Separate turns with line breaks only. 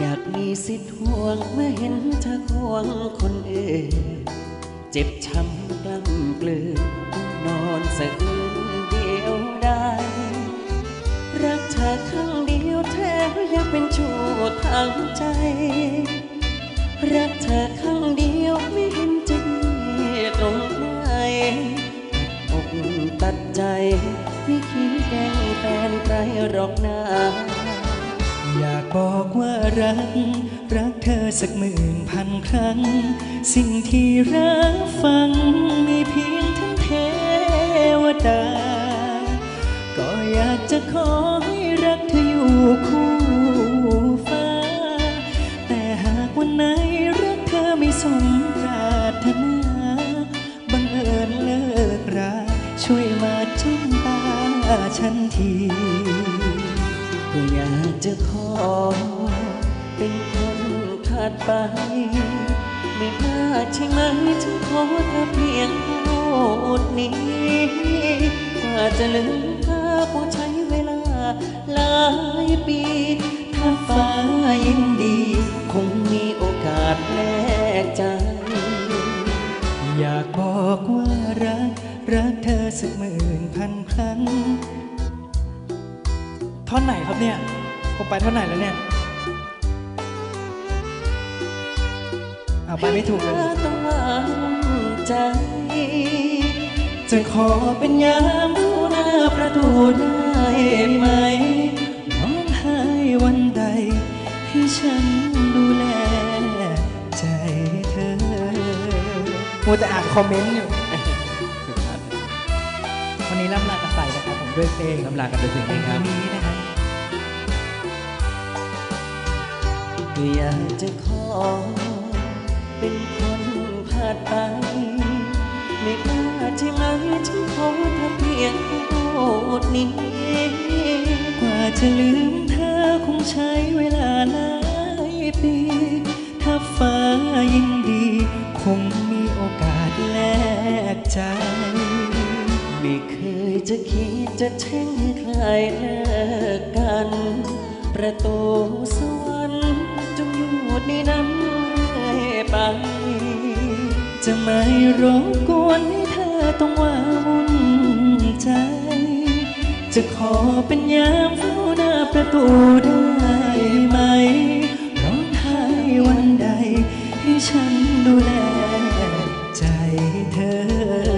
อยากมีสิทธิ์ห่วงเมื่อเห็นเธอควงคนอื่น เจ็บช้ำกล้ำกลืนต้อนอนสะอื้นเดียวได้ รักเธอครั้งเดียวแท้อยากเป็นชู้ทางใจ รักเธอครั้งเดียวไม่เห็นจะดีตรงไหนอกตัดใจไม่คิดแกล้งแฟนใครหรอกนะ
อยา บอกว่ารัก รักเธอสักหมื่นพันครั้ง สิ่งที่รับฟังมีเพียงทั้งเทวดา ก็อยากจะขอให้รักเธออยู่คู่ฟ้า แต่หากวันไหนรักเธอไม่สมปรารถนาบังเอิญเลิกราช่วยมาจ้องตาฉันที
ก็อยากจะขอ เป็นคนขาดไป ไม่พลาใช่ไหมฉันขอเธอเพียงพูดนี้ กว่าจะลืมเธอคงใช้เวลาหลายปี ถ้าฟ้ายินดี คงมีโอกาสแลกใจ
อยากบอกว่ารัก รักเธอสักหมื่นพันครั้ง ท่อนไหนครับเนี่ย ผมไปท่อนไหนแล้วเนี่ยเอาไปไม่ถูกเลย
ธอต้องวางใจ
จะขอเป็นยามผู้หน้าประตูได้ไหมร้องไห้วันใด ให้ฉันดูแลใจเธอมัวแต่อ่านคอมเมนต์อยู่วันนี้ล่ำลากันไปนะครับผมด้วยเพลง
ลำลากันไปถึง
เพล
นี้
ง
ครับ
นี้นะครับ
ก็อยากจะขอ เป็นคนพาดไป ไม่พลาดใช่ไหมฉันขอเธอเพียงพูดนี้
กว่าจะลืมเธอคงใช้เวลาหลายปี ถ้าฟ้ายินดี คงมีโอกาสแลกใจ
ไม่เคยจะคิดจะแช่งให้ใครเลิกกัน ประตูส จะ
ไม่รบกวนให้เธอต้องว้าวุ่นใจ จะขอเป็นยามเฝ้าหน้าประตูได้ไหม ร้องไห้วันใด ให้ฉันดูแลใจเธอ